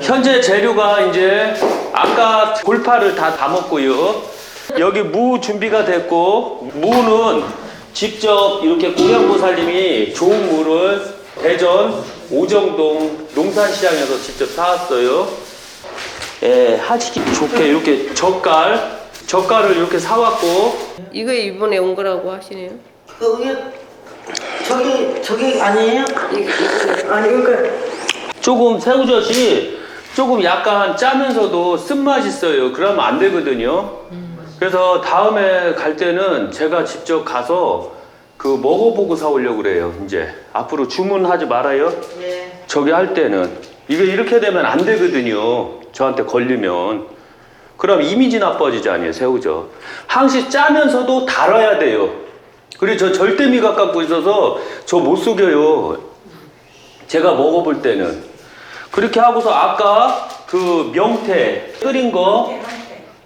현재 재료가 이제 아까 골파를 다 담았고요. 여기 무 준비가 됐고 무는 직접 이렇게 고향보살님이 좋은 무를 대전 오정동 농산시장에서 직접 사왔어요. 예, 하시기 좋게 이렇게 젓갈 젓갈을 이렇게 사왔고 이거 이번에 온 거라고 하시네요. 거기 저기 저기 아니에요? 아니 그러니까 조금 새우젓이 조금 약간 짜면서도 쓴맛이 있어요. 그러면 안 되거든요. 그래서 다음에 갈 때는 제가 직접 가서 그 먹어보고 사오려고 그래요. 이제 앞으로 주문하지 말아요. 네. 저기 할 때는 이게 이렇게 되면 안 되거든요. 저한테 걸리면 그럼 이미지 나빠지잖아요. 새우젓. 항시 짜면서도 달아야 돼요. 그리고 저 절대 미각 갖고 있어서 저 못 속여요. 제가 먹어볼 때는 그렇게 하고서 아까 그 명태 끓인 거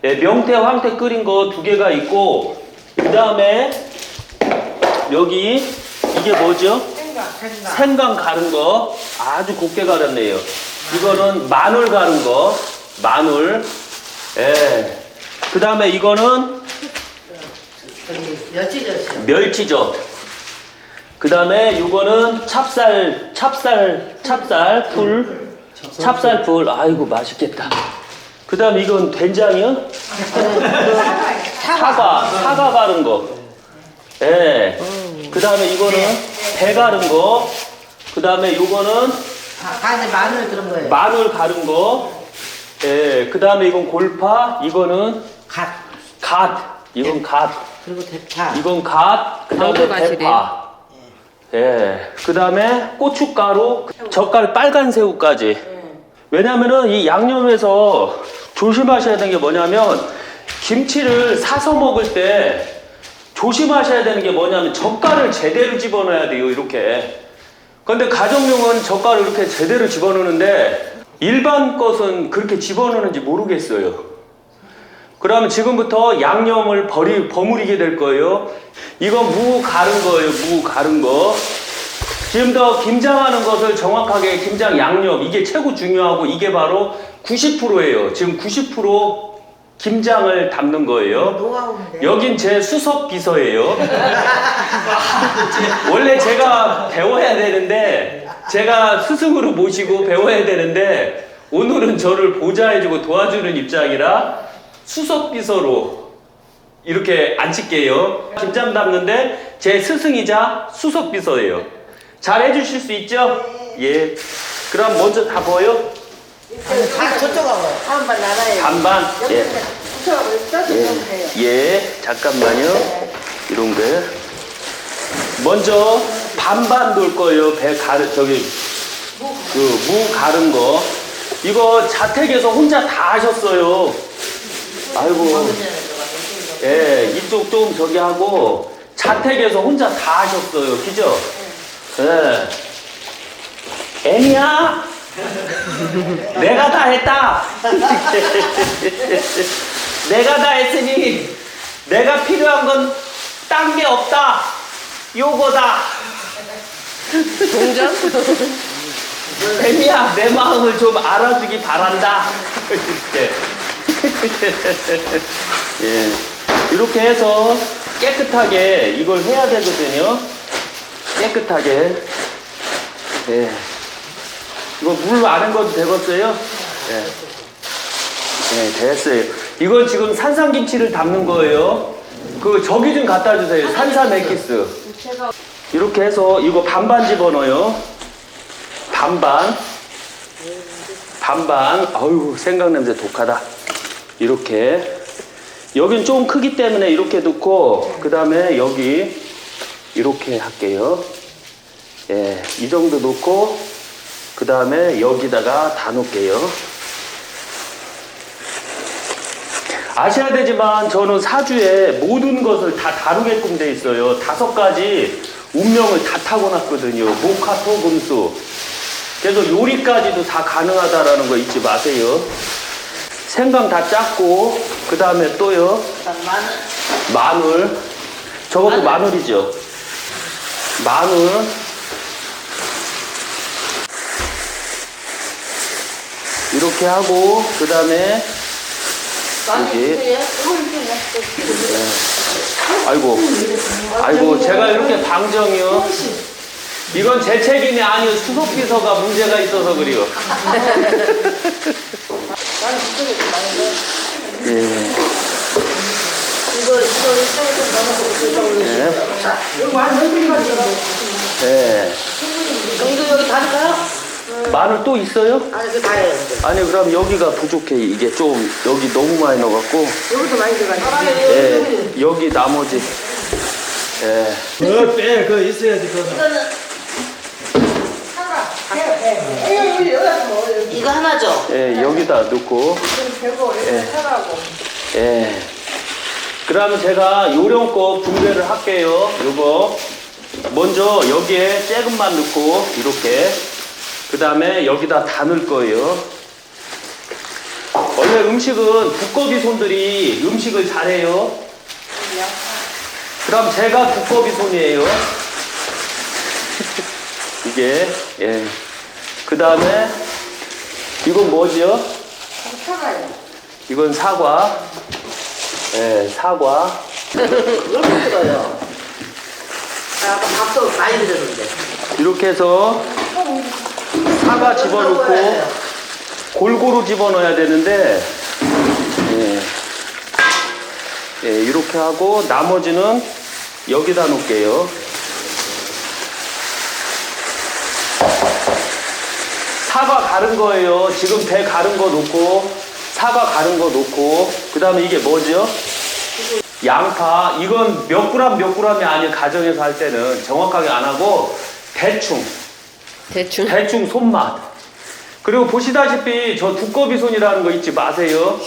예, 명태 황태 끓인 거 두 개가 있고 그 다음에 여기 이게 뭐죠? 생강 가른 거 아주 곱게 갈았네요. 이거는 마늘 가른 거 마늘 예. 그 다음에 이거는 여치저치. 멸치젓. 그 다음에 이거는 찹쌀, 찹쌀, 찹쌀 풀, 찹쌀 풀. 아이고 맛있겠다. 그 다음 이건 된장이요? 사과, 사과 가른 거. 예. 그 다음에 이거는 배 가른 거. 그 다음에 이거는 아, 간에 마늘 들은 거예요. 마늘 가른 거. 예. 그 다음에 이건 골파. 이거는 갓 갓. 이건 갓. 그리고 대파. 이건 갓, 그 다음에. 대파. 예. 그 다음에 고춧가루, 젓갈 빨간 새우까지. 왜냐면은 이 양념에서 조심하셔야 되는 게 뭐냐면 김치를 사서 먹을 때 조심하셔야 되는 게 뭐냐면 젓갈을 제대로 집어넣어야 돼요, 이렇게. 근데 가정용은 젓갈을 이렇게 제대로 집어넣는데 일반 것은 그렇게 집어넣는지 모르겠어요. 그러면 지금부터 양념을 버리, 버무리게 될 거예요. 이거 무 가른 거예요, 무 가른 거. 지금 더 김장하는 것을 정확하게 김장 양념, 이게 최고 중요하고 이게 바로 90%예요. 지금 90% 김장을 담는 거예요. 노하우인데. 여긴 제 수석 비서예요. 원래 제가 배워야 되는데 제가 스승으로 모시고 배워야 되는데 오늘은 저를 보좌해주고 도와주는 입장이라 수석 비서로 이렇게 앉힐게요. 김장 담는데 제 스승이자 수석 비서예요. 잘 해주실 수 있죠? 예. 그럼 먼저 다 보여? 저쪽하고. 반반. 예. 저쪽하고 저쪽하고 해요. 예, 예, 잠깐만요. 이런 거. 먼저 반반 돌 거예요. 배 가르 저기 그 무 가른 거. 이거 자택에서 혼자 다 하셨어요. 아이고. 예, 이쪽 좀 저기 하고 자택에서 혼자 다 하셨어요. 그죠? 예. 애미야. 내가 다 했다. 내가 다 했으니 내가 필요한 건 딴 게 없다. 요거다. 동전? 애미야, 내 마음을 좀 알아주기 바란다. 이렇게. 예. 이렇게 해서 깨끗하게 이걸 해야 되거든요. 깨끗하게. 예. 이거 물안 헹궈도 되겠어요? 예. 네, 됐어요. 이건 지금 산삼김치를 담는 거예요. 그 저기 좀 갖다 주세요. 산삼 액기스. 이렇게 해서 이거 반반 집어넣어요. 반반. 반반. 아유, 생강 냄새 독하다. 이렇게. 여긴 좀 크기 때문에 이렇게 넣고, 그 다음에 여기 이렇게 할게요. 예, 이 정도 넣고, 그 다음에 여기다가 다 놓을게요. 아셔야 되지만 저는 사주에 모든 것을 다 다루게끔 돼 있어요. 다섯 가지 운명을 다 타고났거든요. 목화 토 금수. 그래서 요리까지도 다 가능하다라는 거 잊지 마세요. 생강 다 짰고 그 다음에 또요 마늘. 마늘 저것도 마늘 이죠. 마늘 이렇게 하고 그 다음에 여기 아이고 아이고 제가 이렇게 방정이요. 이건 제 책임이 아니요 수석 비서가 문제가 있어서 그래요. 예. 이거 이거 예. 이거 들어. 예. 이거 여기 다릴까요? 마늘 또 있어요? 아니 그 다예요. 아니 그럼 여기가 부족해 이게 좀 여기 너무 많이 넣어갖고 여기도 많이 들어가. 예 여기 나머지 예그 빼, 그거 있어야지, 그거. 이거 하나죠? 예, 여기다 넣고 예. 예. 그럼 제가 요령껏 분배를 할게요 요거 먼저 여기에 쬐금만 넣고 이렇게 그 다음에 여기다 다 넣을 거예요 원래 음식은 두꺼비 손들이 음식을 잘해요 그럼 제가 두꺼비 손이에요 이게 예. 그 다음에 이건 뭐지요? 이건 사과. 예, 사과. 이렇게 들어요. 아, 밥도 많이 들었는데. 이렇게 해서 사과 집어넣고 골고루 집어넣어야 되는데, 예. 예, 이렇게 하고 나머지는 여기다 놓을게요. 사과 가른 거예요. 지금 배 가른 거 놓고, 사과 가른 거 놓고, 그 다음에 이게 뭐죠? 양파. 이건 몇 그램 몇 그램이 아니에요. 가정에서 할 때는 정확하게 안 하고, 대충, 대충. 대충 손맛. 그리고 보시다시피 저 두꺼비 손이라는 거 잊지 마세요.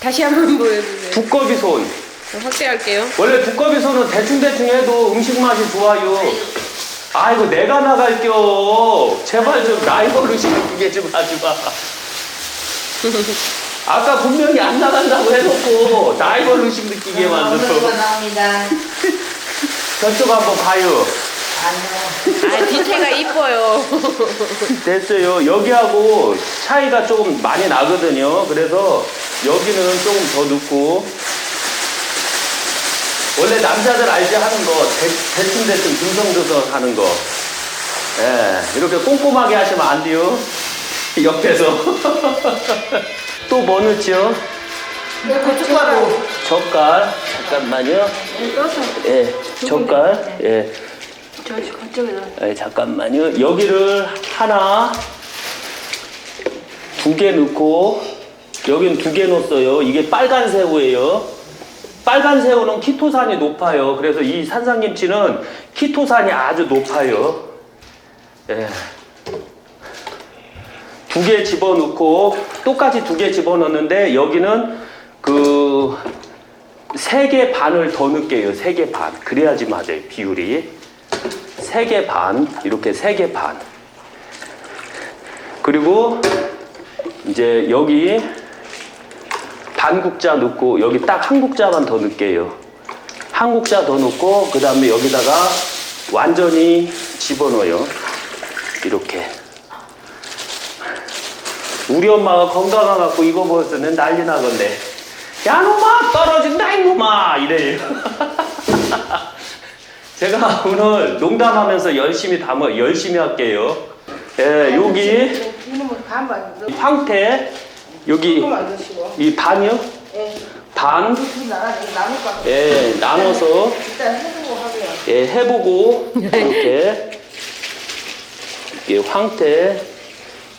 다시 한번 보여주세요. 두꺼비 손. 확대할게요. 원래 두꺼비 손은 대충대충 해도 음식 맛이 좋아요. 아이고, 내가 나갈게요. 제발 좀 나이 버릇이 그게 좀 하지 마. 아까 분명히 안 나간다고 해놓고 나이 버릇이 느끼게 만 들어. 나옵니다. 저쪽 한번 가요. 아, 뒤태가 이뻐요. 됐어요. 여기하고 차이가 조금 많이 나거든요. 그래서 여기는 조금 더 넣고. 원래 남자들 알지 하는 거, 대, 대충 대충 듬성듬성 하는 거. 예, 이렇게 꼼꼼하게 하시면 안 돼요. 옆에서. 또 뭐 넣지요? 고춧가루. 젓갈. 잠깐만요. 예, 젓갈. 예. 거쪽에 예, 잠깐만요. 여기를 하나, 두 개 넣고, 여긴 두 개 넣었어요. 이게 빨간 새우예요. 빨간 새우는 키토산이 높아요. 그래서 이 산삼김치는 키토산이 아주 높아요. 예. 두 개 집어넣고, 똑같이 두 개 집어넣는데, 여기는 그, 세 개 반을 더 넣을게요. 세 개 반. 그래야지 맞아요. 비율이. 세개 반, 이렇게 세개 반. 그리고 이제 여기 반 국자 넣고 여기 딱 한 국자만 더 넣을게요. 한 국자 더 넣고 그 다음에 여기다가 완전히 집어넣어요. 이렇게. 우리 엄마가 건강해갖고 이거 먹었으면 난리 나건데. 야, 놈아! 떨어진다, 이놈아! 이래요. 제가 오늘 농담하면서 열심히 담아 열심히 할게요. 예, 여기. 황태 여기. 이 반이요? 예. 반. 예, 나눠서 해보고. 예, 해보고 이렇게 이렇게 황태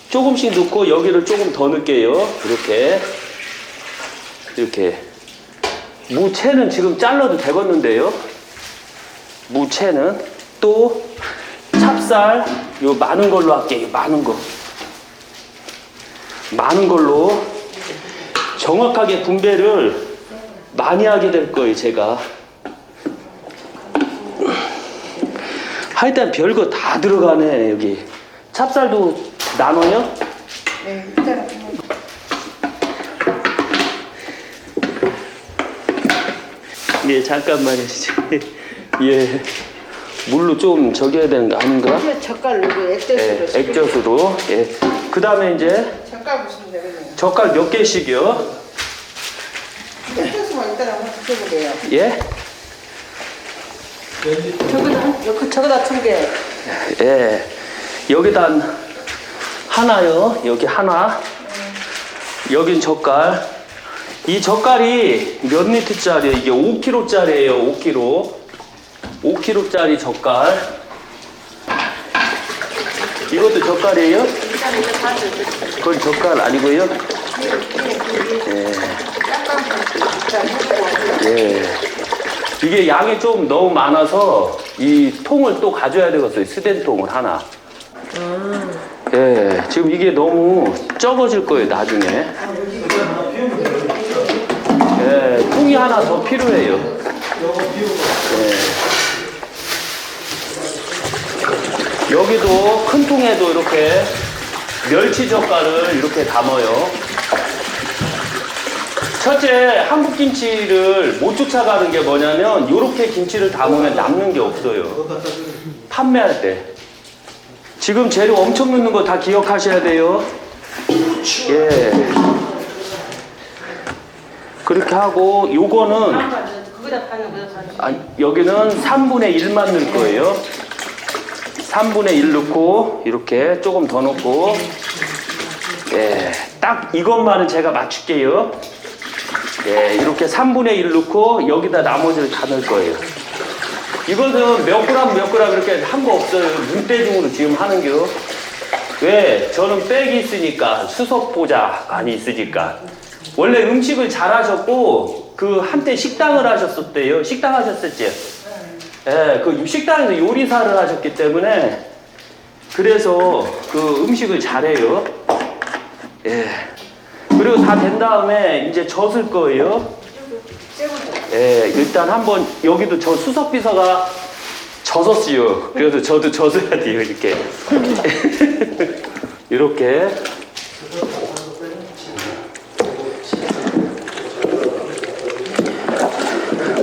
조금씩 넣고 여기를 조금 더 넣을게요. 이렇게 이렇게 무채는 지금 잘라도 되겠는데요. 무채는 또 찹쌀 요 많은 걸로 할게요. 많은 거 많은 걸로 정확하게 분배를 많이 하게 될 거예요. 제가 하여튼 별거 다 들어가네 여기 찹쌀도 나눠요? 네, 일단 예, 잠깐만요. 예. 물로 좀 저겨야 되는 거 아닌가? 이거 젓갈 넣고 예, 액젓으로 액젓으로. 예. 그 다음에 이제 젓갈 부수면 되겠네요. 젓갈 몇 개씩이요? 액젓만 일단 한번 돼요. 예? 저거다 한- 여기 저거다 두 개. 예. 여기다 한- 하나요. 여기 하나. 여긴 젓갈. 이 젓갈이 몇 리터짜리예요? 이게 5kg짜리예요. 5kg. 5kg짜리 젓갈. 이것도 젓갈이에요? 그건 젓갈 아니고요? 예. 예. 이게 양이 좀 너무 많아서 이 통을 또 가져야 되겠어요. 스댄 통을 하나. 예. 지금 이게 너무 적어질 거예요. 나중에. 예. 통이 하나 더 필요해요. 예. 여기도 큰 통에도 이렇게 멸치 젓갈을 이렇게 담아요. 첫째, 한국 김치를 못 쫓아가는 게 뭐냐면, 이렇게 김치를 담으면 남는 게 없어요. 판매할 때. 지금 재료 엄청 넣는 거 다 기억하셔야 돼요. 예. 그렇게 하고, 요거는, 아, 여기는 3분의 1만 넣을 거예요. 3분의 1 넣고, 이렇게 조금 더 넣고, 예. 딱 이것만은 제가 맞출게요. 예, 이렇게 3분의 1 넣고 여기다 나머지를 다 넣을 거예요. 이것은 몇 그램 몇 그램 이렇게 한 거 없어요. 눈대중으로 지금 하는 겨. 왜? 저는 백이 있으니까 수석 보자간이 있으니까. 원래 음식을 잘하셨고 그 한때 식당을 하셨었대요. 식당 하셨었지? 예, 그 식당에서 요리사를 하셨기 때문에 그래서 그 음식을 잘해요. 예. 그리고 다 된 다음에 이제 젖을 거예요. 예, 일단 한번 여기도 저 수석 비서가 젖었어요. 그래서 저도 젖어야 돼요, 이렇게. 이렇게.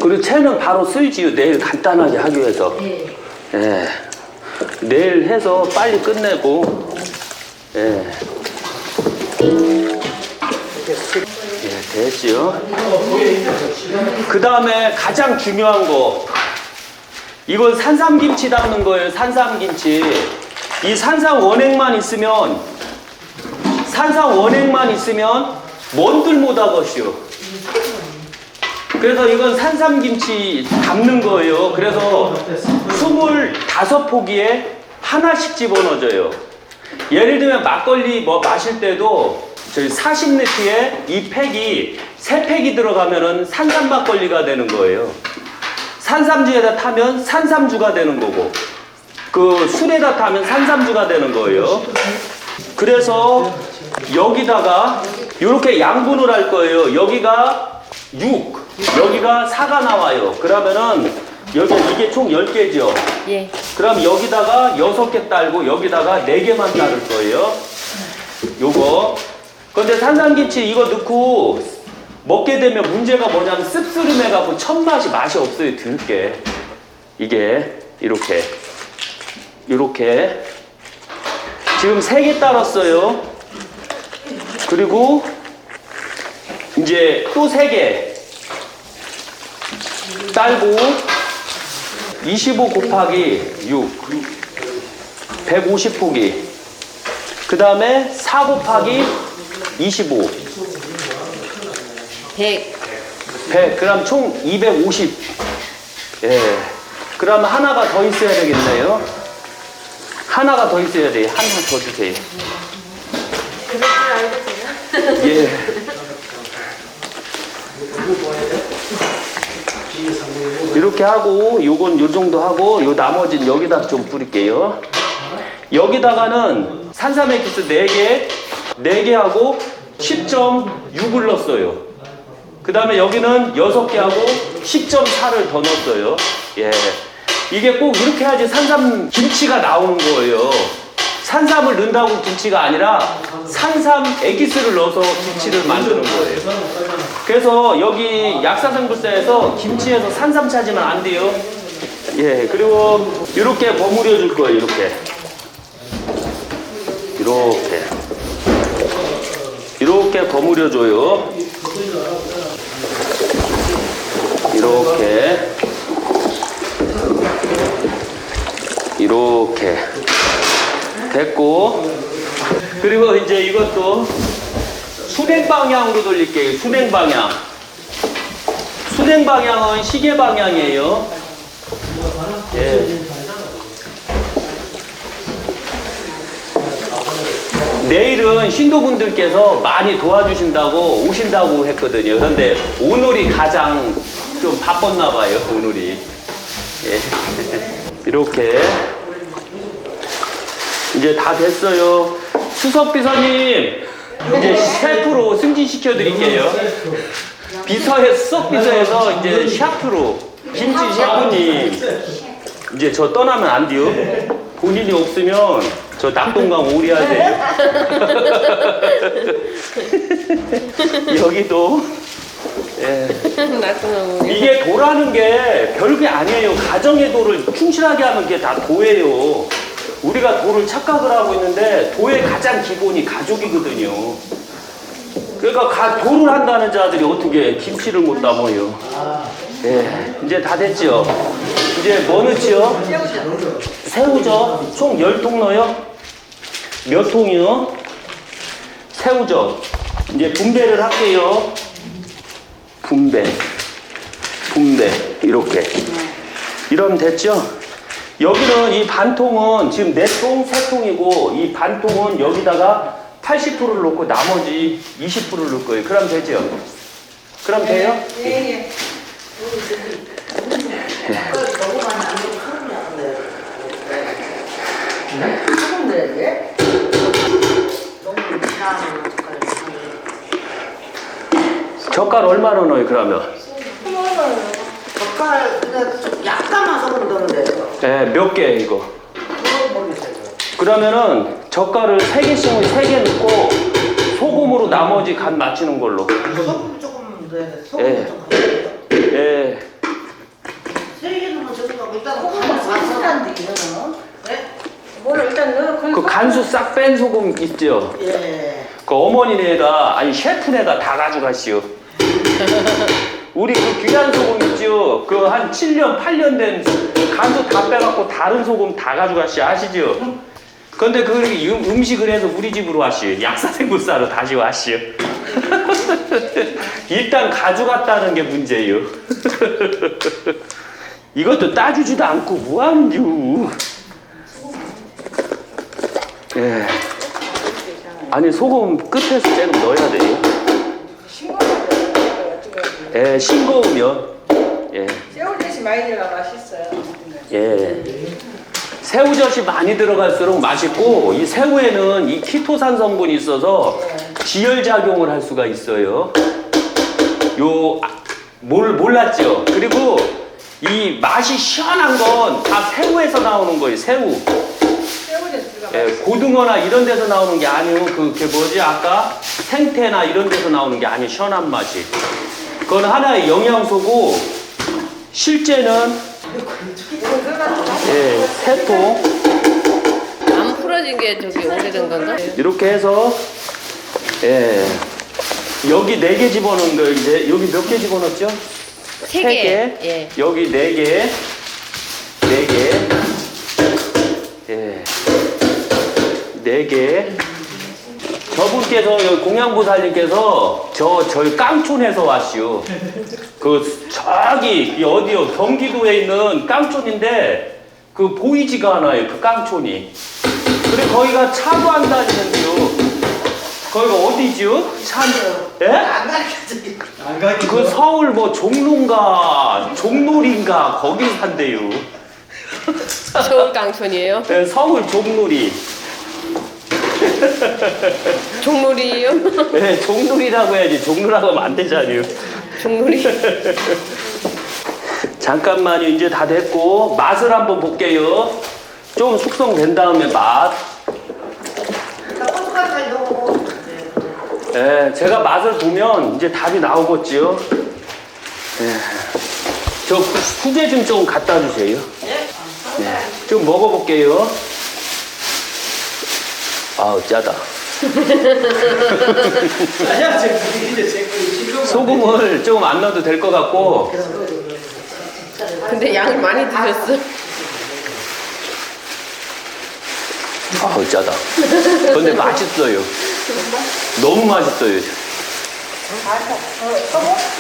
그리고 채는 바로 쓸지요. 내일 간단하게 하기 위해서. 예. 내일 해서 빨리 끝내고. 예. 예, 됐지요. 그 다음에 가장 중요한 거. 이건 산삼김치 담는 거예요, 산삼김치. 이 산삼 원액만 있으면, 산삼 원액만 있으면, 뭔들 못 하것이요. 그래서 이건 산삼김치 담는 거예요. 그래서 25포기에 하나씩 집어넣어줘요. 예를 들면 막걸리 뭐 마실 때도 저희 40리터에 이 팩이 세 팩이 들어가면은 산삼 막걸리가 되는 거예요. 산삼주에다 타면 산삼주가 되는 거고 그 술에다 타면 산삼주가 되는 거예요. 그래서 여기다가 이렇게 양분을 할 거예요. 여기가 6, 여기가 4가 나와요. 그러면은 여기 이게 총 10개죠. 예. 그럼 여기다가 6개 딸고 여기다가 4개만 따를 거예요. 요거. 근데 산삼김치 이거 넣고 먹게 되면 문제가 뭐냐면 씁쓸름해 갖고 첫맛이 맛이 없어요. 들게. 이게 이렇게. 이렇게. 지금 3개 따랐어요. 그리고 이제 또 3개 딸고 25 곱하기 6 150포기. 그 다음에 4 곱하기 25 100. 100 그럼 총 250 예. 그럼 하나가 더 있어야 되겠네요. 하나가 더 있어야 돼요 하나 더 주세요? 예. 이렇게 하고 요건 요 정도 하고 요 나머지는 여기다 좀 뿌릴게요. 여기다가는 산삼액기스 4개, 4개 하고 10.6을 넣었어요. 그 다음에 여기는 6개 하고 10.4를 더 넣었어요. 예. 이게 꼭 이렇게 해야지 산삼 김치가 나오는 거예요. 산삼을 넣는다고 김치가 아니라 산삼 에기스를 넣어서 김치를 만드는 거예요. 그래서 여기 약사생불사에서 김치에서 산삼 찾으면 안 돼요. 예, 그리고 이렇게 버무려 줄 거예요, 이렇게. 이렇게. 이렇게 버무려 줘요. 이렇게. 이렇게. 됐고. 그리고 이제 이것도 순행 방향으로 돌릴게요. 순행 방향. 순행 방향은 시계 방향이에요. 예. 내일은 신도분들께서 많이 도와주신다고 오신다고 했거든요. 그런데 오늘이 가장 좀 바빴나 봐요. 오늘이. 예. 이렇게 이제 다 됐어요. 수석 비서님 이제 셰프로 승진시켜 드릴게요. 비서에 수석 비서에서 이제 셰프로 김치 셰프님 이제 저 떠나면 안 돼요. 본인이 없으면 저 낙동강 오리하세요. 여기도 예. 이게 도라는 게 별게 아니에요. 가정의 도를 충실하게 하면 그게 다 도예요. 우리가 도를 착각을 하고 있는데 도의 가장 기본이 가족이거든요. 그러니까 가, 도를 한다는 자들이 어떻게 김치를 못 담아요. 예, 이제 다 됐죠. 이제 뭐 넣지요? 새우젓 총 10통 넣어요? 몇 통이요? 새우젓 이제 분배를 할게요. 분배, 분배 이렇게 이러면 됐죠? 여기는 이 반통은 지금 네 통, 세 통이고 이 반통은 여기다가 80%를 놓고 나머지 20%를 넣을 거예요. 그럼 되죠? 그럼 돼요? 예 예. 너무 많이 안 넣고 크면 안 돼. 조금 넣어야 돼. 너무 잘하면 젓갈 얼마나 넣어요? 그러면? 젓갈 그냥 약간만 소금 넣으면 돼. 네, 몇 개 이거? 모르겠어요. 그러면은 젓갈을 세 개씩을 세개 넣고 소금으로 나머지 간 맞추는 걸로. 소금 조금 넣어야 돼. 소금 예. 좀 넣어야 돼. 예. 세개 넣으면 저기가 일단 소금을 이거는. 네? 뭐를 일단 넣어. 그 간수 싹 뺀 소금 있죠? 예. 그 어머니네가 아니 셰프네가 다 가져가시오. 우리 그 귀한 소금 있죠? 그한 7년, 8년 된 간수 다 빼갖고 다른 소금 다 가져가시 아시죠? 근데 그 음- 음식을 해서 우리 집으로 하시오. 약사생굴사로 다시 와시오. 일단 가져갔다는 게 문제예요. 이것도 따주지도 않고 뭐하는겨. 예. 아니 소금 끝에서 조금 넣어야 돼요. 예, 싱거우면 예, 새우젓이 많이 들어가 맛있어요. 예. 새우젓이 많이 들어갈수록 맛있고 이 새우에는 이 키토산 성분이 있어서 지혈 작용을 할 수가 있어요. 요 아, 몰, 몰랐죠. 그리고 이 맛이 시원한 건 다 새우에서 나오는 거예요. 새우. 새우젓 들어가. 예, 고등어나 이런 데서 나오는 게 아니고 그게 뭐지 아까 생태나 이런 데서 나오는 게 아니에요 시원한 맛이 그건 하나의 영양소고 실제는 예, 세통 안 풀어진 게 저기 오래된 건가? 이렇게 해서 예, 여기 네 개 집어넣은 거 이제 여기 몇 개 집어넣었죠? 세세 개. 예. 여기 네 개, 네 개, 예, 네 개. 저분께서 여기 공양보살님께서 저 저희 깡촌에서 왔시오. 그 저기 이 어디요? 경기도에 있는 깡촌인데 그 보이지가 않아요. 그 깡촌이. 그래 거기가 차도 안 다니는데요. 거기가 어디지요? 차, 예? 안 가르쳐줘요. 안 가기 그 서울 뭐 종로인가 종놀인가 거기 산대요. 서울 강촌이에요. 네, 서울 종놀이. 종놀이요? 네, 종놀이라고 해야지. 종놀이라고 하면 안 되잖아요. 종놀이. 잠깐만요. 이제 다 됐고 맛을 한번 볼게요. 좀 숙성된 다음에 맛. 고춧가루 잘 네, 제가 맛을 보면 이제 답이 나오겠지요. 네. 저 후제 좀 좀 갖다 주세요. 네, 예, 좀 먹어볼게요. 아우, 짜다. 아니야, 지금 이제 제 소금을 조금 안 넣어도 될 것 같고, 근데 양을 많이 드셨어. 아우, 짜다. 근데 맛있어요. 너무 맛있어요.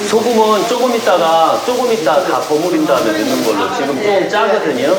소금은 조금 있다가, 조금 있다 다 버무린 다음에 넣는 걸로. 지금 좀 짜거든요.